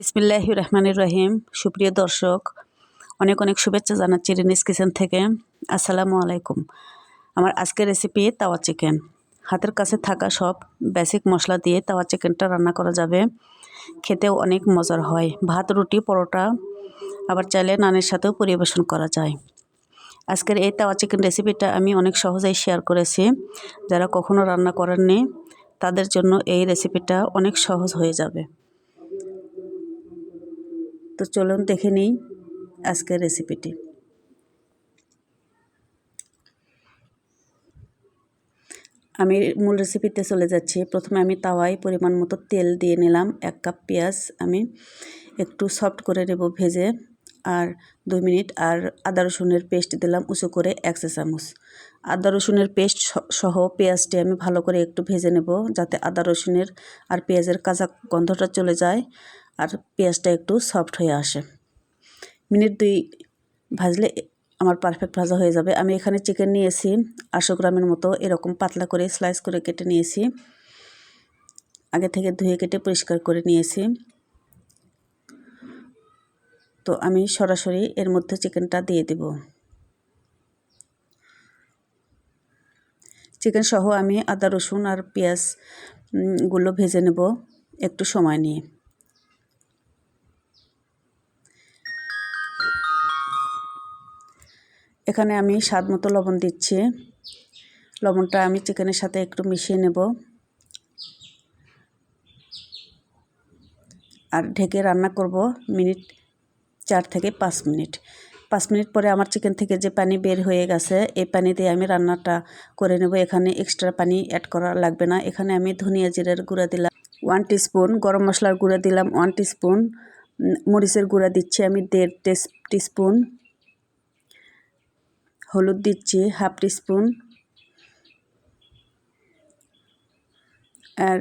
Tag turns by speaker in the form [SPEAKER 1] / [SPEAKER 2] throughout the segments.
[SPEAKER 1] ইসমিল্লাহ রহমানুর রহিম। সুপ্রিয় দর্শক, অনেক অনেক শুভেচ্ছা জানাচ্ছি রিনিস কিচেন থেকে। আসসালামু আলাইকুম। আমার আজকের রেসিপি তাওয়া চিকেন হাতের কাছে থাকা সব বেসিক মশলা দিয়ে তাওয়া চিকেনটা রান্না করা যাবে। খেতেও অনেক মজার হয়। ভাত, রুটি, পরোটা, আবার চাইলে নানের সাথেও পরিবেশন করা যায়। আজকের এই তাওয়া চিকেন রেসিপিটা আমি অনেক সহজেই শেয়ার করেছি। যারা কখনো রান্না করেননি, তাদের জন্য এই রেসিপিটা অনেক সহজ হয়ে যাবে। তো চলুন দেখে নিই আজকের রেসিপিটি আমি মূল রেসিপিতে চলে যাচ্ছি। প্রথমে আমি তাওয়ায় পরিমাণ মতো তেল দিয়ে নিলাম, এক কাপ পেঁয়াজ আমি একটু সফট করে নেব ভেজে, আর দুই মিনিট, আর আদা রসুনের পেস্ট দিলাম উঁচু করে এক চা চামচ। আদা রসুনের পেস্ট সহ পেঁয়াজটি আমি ভালো করে একটু ভেজে নেব, যাতে আদা রসুনের আর পেঁয়াজের কাঁচা গন্ধটা চলে যায়। আর পেঁয়াজটা একটু সফট হয়ে আসে। মিনিট দুই ভাজলে আমার পারফেক্ট ভাজা হয়ে যাবে। আমি এখানে চিকেন নিয়েছি আটশো গ্রামের মতো এরকম পাতলা করে স্লাইস করে কেটে নিয়েছি। আগে থেকে ধুয়ে কেটে পরিষ্কার করে নিয়েছি। তো আমি সরাসরি এর মধ্যে চিকেনটা দিয়ে দেব। চিকেন সহ আমি আদা রসুন আর পেঁয়াজগুলো ভেজে নেব একটু সময় নিয়ে। এখানে আমি স্বাদ মতো লবণ দিচ্ছি। লবণটা আমি চিকেনের সাথে একটু মিশিয়ে নেব। আর ঢেকে রান্না করব মিনিট চার থেকে পাঁচ মিনিট। পাঁচ মিনিট পরে আমার চিকেন থেকে যে পানি বের হয়ে গেছে, এই পানি দিয়ে আমি রান্নাটা করে নেব। এখানে এক্সট্রা পানি অ্যাড করা লাগবে না। এখানে আমি ধনিয়া জিরের গুঁড়া দিলাম ওয়ান টিস্পুন গরম মশলার গুঁড়া দিলাম ওয়ান টিস্পুন মরিচের গুঁড়া দিচ্ছি আমি দেড় টিস্পুন হলুদ দিচ্ছি হাফ টিস্পুন। আর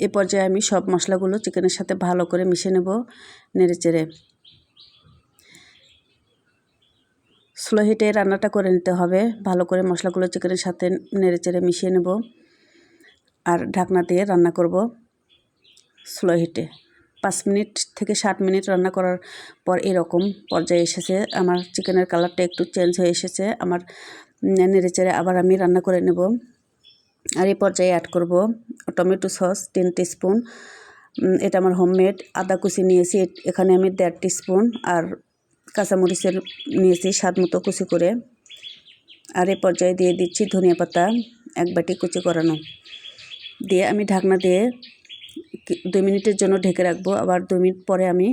[SPEAKER 1] এ পর্যায়ে আমি সব মশলাগুলো চিকেনের সাথে ভালো করে মিশে নেব নেড়ে চেড়ে স্লো হিটে রান্নাটা করে নিতে হবে। ভালো করে মশলাগুলো চিকেনের সাথে নেড়ে চেড়ে মিশিয়ে নেব। আর ঢাকনা দিয়ে রান্না করব স্লো হিটে। পাঁচ মিনিট থেকে ষাট মিনিট রান্না করার পর এরকম পর্যায়ে এসেছে। আমার চিকেনের কালারটা একটু চেঞ্জ হয়ে এসেছে। আমার নেড়ে চেড়ে আবার আমি রান্না করে নেব। আর এই পর্যায়ে অ্যাড করব টমেটো সস তিন স্পুন এটা আমার হোমমেড আদা কুচি নিয়েছি এখানে আমি দেড় স্পুন আর কাঁচামরিচের নিয়েছি স্বাদ মতো কুচি করে। আর এই পর্যায়ে দিয়ে দিচ্ছি ধনিয়া পাতা, এক বাটি কুচি করানো। দিয়ে আমি ঢাকনা দিয়ে দুই মিনিটের জন্য ঢেকে রাখব। আবার দুই মিনিট পরে আমি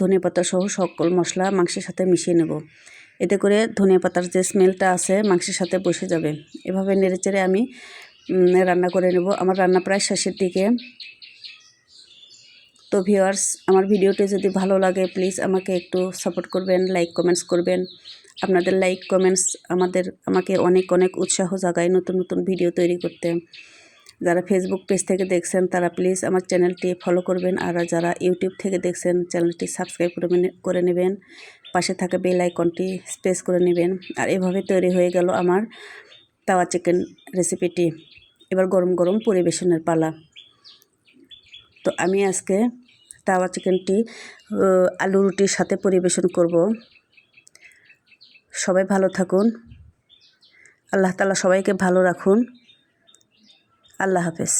[SPEAKER 1] ধনিয়া পাতা সহ সকল মশলা মাংসের সাথে মিশিয়ে নেব। এতে করে ধনিয়া পাতার যে স্মেলটা আছে মাংসের সাথে বসে যাবে। এভাবে নেড়েচেড়ে আমি রান্না করে নেব। আমার রান্না প্রায় শেষের দিকে। তো ভিওয়ার্স আমার ভিডিওটি যদি ভালো লাগে প্লিজ আমাকে একটু সাপোর্ট করবেন লাইক কমেন্টস করবেন। আপনাদের লাইক কমেন্টস আমাদের, আমাকে অনেক অনেক উৎসাহ জাগায় নতুন নতুন ভিডিও তৈরি করতে। যারা ফেসবুক পেজ থেকে দেখছেন, তারা প্লিজ আমার চ্যানেলটি ফলো করবেন। আর যারা ইউটিউব থেকে দেখছেন চ্যানেলটি সাবস্ক্রাইব করে নেবেন। পাশে থাকা বেল আইকনটি স্পেস করে নেবেন। আর এভাবে তৈরি হয়ে গেল আমার তাওয়া চিকেন রেসিপিটি এবার গরম গরম পরিবেশনের পালা। তো আমি আজকে তাওয়া চিকেনটি আলু রুটির সাথে পরিবেশন করব। সবাই ভালো থাকুন। আল্লাহ তালা সবাইকে ভালো রাখুন। আল্লাহ হাফেজ।